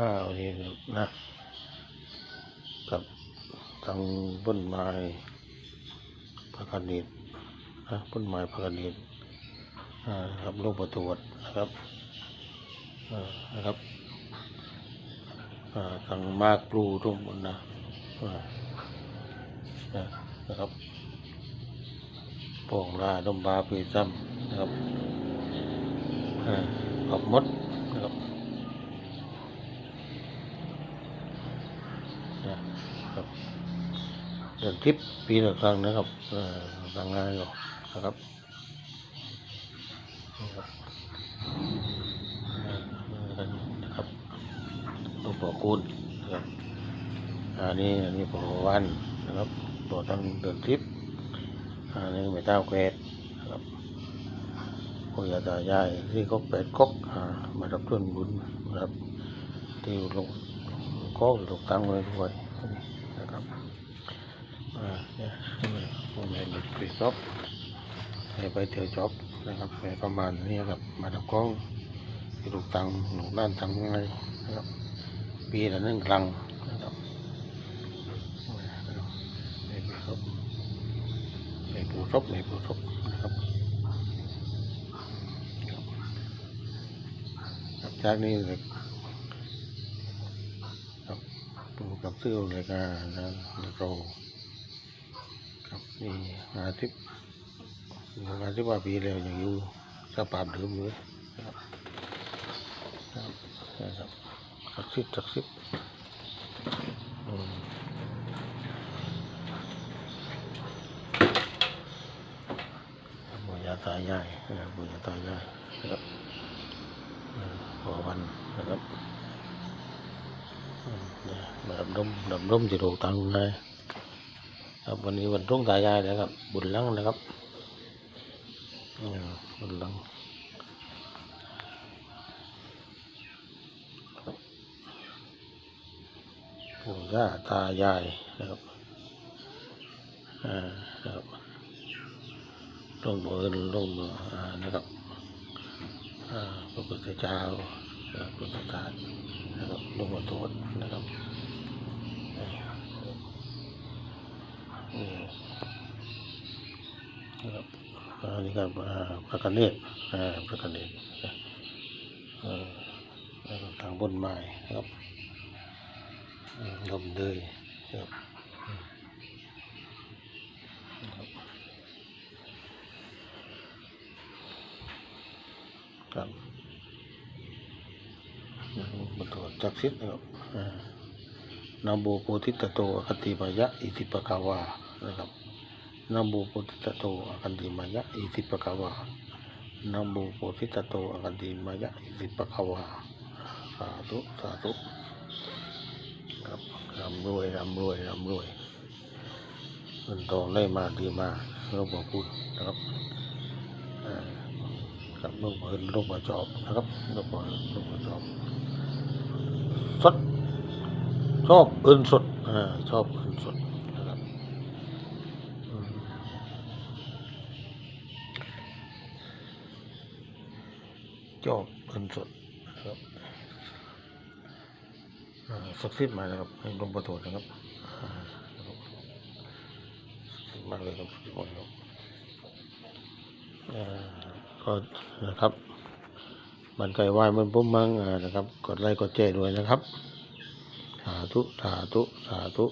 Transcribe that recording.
้าวนี่นะกับทางต้นไม้พักนิดนะต้นไม้พักนิดอ่าครับโลงประตรวจนะครับนะครับทางมากปลูตรงบนนะนะนะครับโป่งลาดมบาปีซ้ำนะครับอ่าขอบมดนะครับ นะครับ เดินทริปปีละครั้งนะครับทำงานอยู่นะครับนี่ครับเอ่อนะครับหลวงปู่คุณนะครับอันนี้อันนี้ปู่วันนะครับตัวทางเดินทริปอันนี้ไม่เต้าเกดนะครับปู่ย่าตายายที่กกเป็ดกกอ่ามารับส่วนบุญนะครับที่ลงก็ลงตังไว้ด้วยนะครับ ผมให้เด็กไปจอบไปเที่ยวจอบนะครับประมาณนี้ครับมาทำกล้องลูกตังหนูด้านทำไงนะครับ ปีละหนึ่งครั้งนะครับในผู้ชมในผู้ชมในผู้ชมนะครับครับจากนี้เลยครับปูกับซื้อเลยก็นนะเรา นี่อาทิตย์อาทิตย์ว่าปีแล้วยังอยู่สภาพเดิมอยู่เลยนะครับครับนะครับสักสิบสักสิบอืมบุญญาตายายเออบุญญาตายายนะครับเออขอวันนะครับอืมเนี่ยมาด ครับวันนี้วันรุ่งตายายนะครับ บุญลังนะครับบุญลังปู่ย่าตายายนะครับอ่านะครับลงมือลงมืออ่านะครับอ่าพระพุทธเจ้าพระพุทธทาสนะครับลงมาตรวจนะครับนี่นี่นะครับอั นนี้ก็พระกเนตรอ่าพระกเนตรเอ่อแล้วก็ทางบนไม้ครับลมเลยครับครับบรรทดจักสิทธิ์ครับนาโมโพธิตโตอคติมายะ อิติปะกาวานะครับ นาโมโพธิตตโตอคันติมายะอิติปะกวานาโมโพธิตตโตอคันติมายะอิติปะกวาสาธุสาธุครับร่ำรวยร่ำรวยร่ำรวยเงินทองได้มาดีมาเราบอกคุณนะครับอ่าครับลูกเพิ่นลูกมาจอบนะครับลูกมาลูกมาจอบสดชอบเอินสดอ่าชอบเอินสด ชอบเอินสดนะครับสักซิดมานะครับให้ลงประตูนะครับมากเลยครับทุกคนครับก็นะครับ มันไก่ไหวมันปุ๊บมั้งนะครับ กดไลค์กดแชร์ด้วยนะครับ สาธุ สาธุ สาธุ